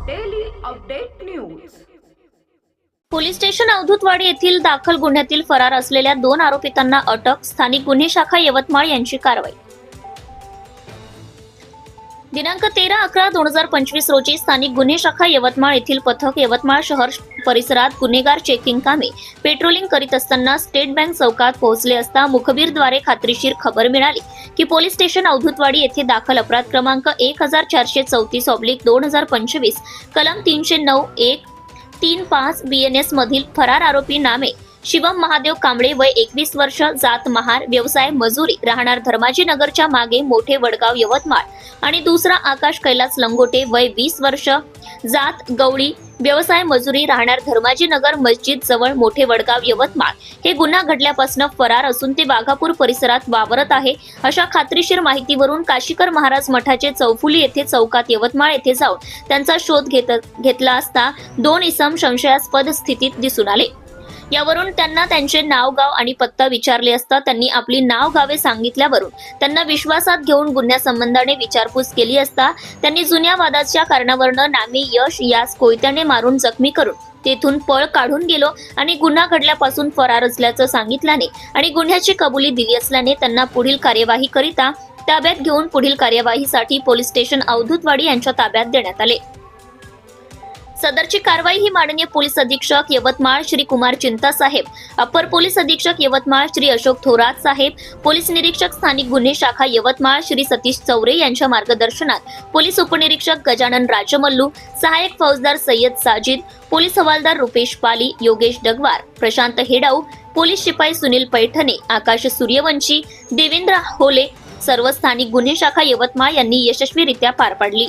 Update news. Police station Avdhutwadi येथील दाखल गुन्ह्यातील फरार असलेल्या दोन आरोपितांना अटक स्थानिक गुन्हे शाखा यवतमाळ यांची कारवाई. दिनांक तेरा अकरा दोन हजार पंचवीस रोजी स्थानिक गुन्हे शाखा यवतमाळ येथील पथक यवतमाळ शहर परिसरात गुन्हेगार चेकिंग कामे पेट्रोलिंग करीत असताना स्टेट बँक चौकात पोहोचले असता मुखबीरद्वारे खात्रीशीर खबर मिळाली. की पोलीस स्टेशन अवधूतवाडी येथे दाखल अपराध क्रमांक एक हजार चारशे चौतीस ऑब्लिक दोन हजार पंचवीस कलम तीनशे नऊ एक तीन पाच बी एन मधील फरार आरोपी नामे शिवम महादेव कांबळे वय एकवीस वर्ष जात महार व्यवसाय मजुरी राहणार धर्माजी नगरच्या मागे मोठे वडगाव यवतमाळ. आणि दुसरा आकाश कैलास लंगोटे वय वीस वर्ष जात गवळी व्यवसाय मजुरी राहणार धर्माजी नगर मस्जिद जवळ मोठे वडगाव यवतमाळ. हे गुन्हा घडल्यापासून फरार असून ते वाघापूर परिसरात वावरत आहे. अशा खात्रीशीर माहितीवरून काशीकर महाराज मठाचे चौफुली येथे चौकात यवतमाळ येथे जाऊन त्यांचा शोध घेत घेतला असता दोन इसम संशयास्पद स्थितीत दिसून आले. यावरून त्यांना त्यांचे नाव गाव आणि पत्ता विचारले असता त्यांनी आपली नाव गावे सांगितल्यावरून त्यांना विश्वासात घेऊन गुन्ह्यासंबंधाने विचारपूस केली असता त्यांनी जुन्या वादाच्या कारणावरनं नामी यश यास कोयत्याने मारून जखमी करून तेथून पळ काढून गेलो आणि गुन्हा घडल्यापासून फरार असल्याचं सांगितल्याने आणि गुन्ह्याची कबुली दिली असल्याने त्यांना पुढील कार्यवाही करिता ताब्यात घेऊन पुढील कार्यवाहीसाठी पोलीस स्टेशन अवधूतवाडी यांच्या ताब्यात देण्यात आले. सदरची कारवाई ही माननीय पोलीस अधीक्षक यवतमाळ श्री कुमार चिंता साहेब अपर पोलीस अधीक्षक यवतमाळ श्री अशोक थोरात साहेब पोलीस निरीक्षक स्थानिक गुन्हे शाखा यवतमाळ श्री सतीश चौरे यांच्या मार्गदर्शनात पोलीस उपनिरीक्षक गजानन राजमल्लू सहाय्यक फौजदार सय्यद साजिद पोलीस हवालदार रुपेश पाली योगेश डगवार प्रशांत हेडाऊ पोलीस शिपाई सुनील पैठणे आकाश सूर्यवंशी देवेंद्र होले सर्व स्थानिक गुन्हे शाखा यवतमाळ यांनी यशस्वीरित्या पार पाडली.